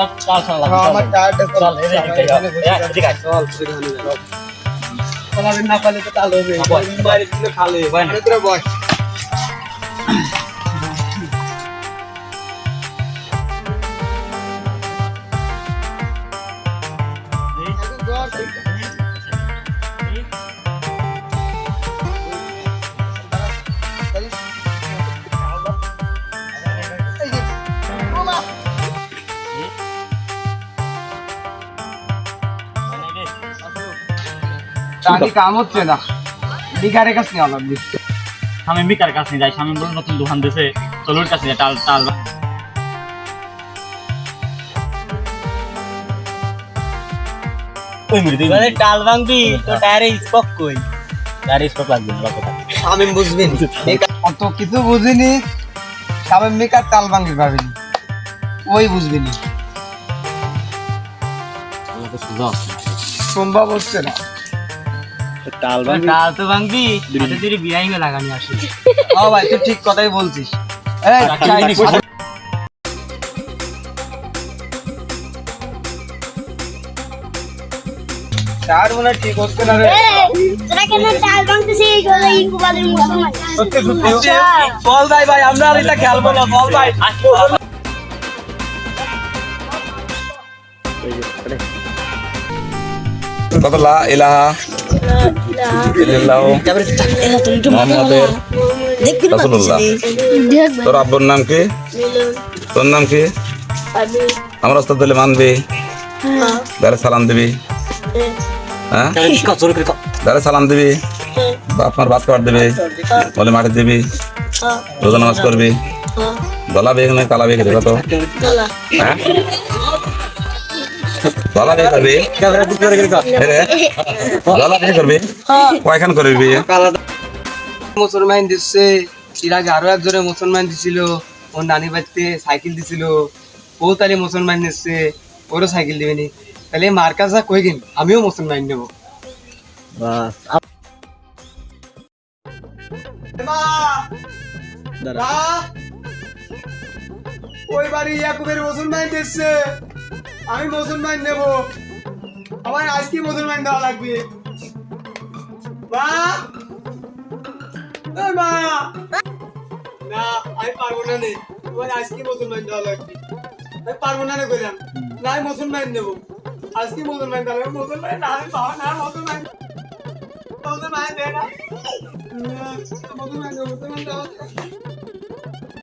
আমার টায়ারটা চল, এদিকে। চল না পালে তো তাল হবে। বাইরে দিলে খালে। বয় না। টাকি কাম হচ্ছে না। বিকারের কাছে লাগবে। স্বামী মিকার কাছে যাই স্বামী বলে নতুন দোকান দিয়েছে চলুর কাছে টাল টাল ওই মিনিট টাল ভাঙবি তো টায়ারে স্পক কই? গাড়ি স্টক লাগবে না কথা। আমি বুঝবি অত কিছু বুঝিনি সামনে মেকার তাল ভাঙি ভাবিনি। ওই বুঝবি নি। সম্ভব হচ্ছে না। টাল টাল তো ভাঙবি। হাতে তুই বিয়াই মে লাগানি আসি। ও ভাই তুই ঠিক কথাই বলছিস। এই। চার মনে ঠিক হচ্ছে না রে। তোরা কেন ডাল ভাঙতেছিস? এইগুলো ইনকুবাদের মুসলমান সত্যি সত্যি। বল ভাই ভাই আমরা আর এটা খেলব না বল ভাই। কত লা ইলাহা তোর আব্বুর নাম কি? তোর নাম কি? আমার ওস্তাদ দিলে মানবি। দারে সালাম দিবি। হ্যাঁ। দারে সালাম দিবি। বাপ মার ভাত খাবার দিবি। বলে মাঠে দিবি। রোজা নামাজ করবি। দলা বেগ নয় কালা বেগ দেখো তো হ্যাঁ? করবি? করবি? কয়খান করবি বিয়ে? মুসলমান দিচ্ছে এর আগে আরও একজনে মুসলমান দিছিল ওর নানি বাড়িতে সাইকেল দিছিল ও তাহলে মুসলমান নিচ্ছে ওরও সাইকেল দিবে নি। তাহলে মার কাছে কই গেন আমিও মুসলমান নেব। ওই বাড়ি ইয়াকুবের মুসলমান দিচ্ছে আমি মুসলমান নেব। আমার আজকে মুসলমান দেওয়া লাগবে। মা! এই মা! না, আমি পারব না নে। তোমার আজকে মুসলমান দেওয়া লাগবে। আমি পারব না নে কইলাম। না, আমি মুসলমান নেব। আজকে মুসলমান দেওয়া লাগবে। মুসলমান না, আমি পাবো না, মুসলমান। মুসলমান দে না। মুসলমান দেবো, মুসলমান দেওয়া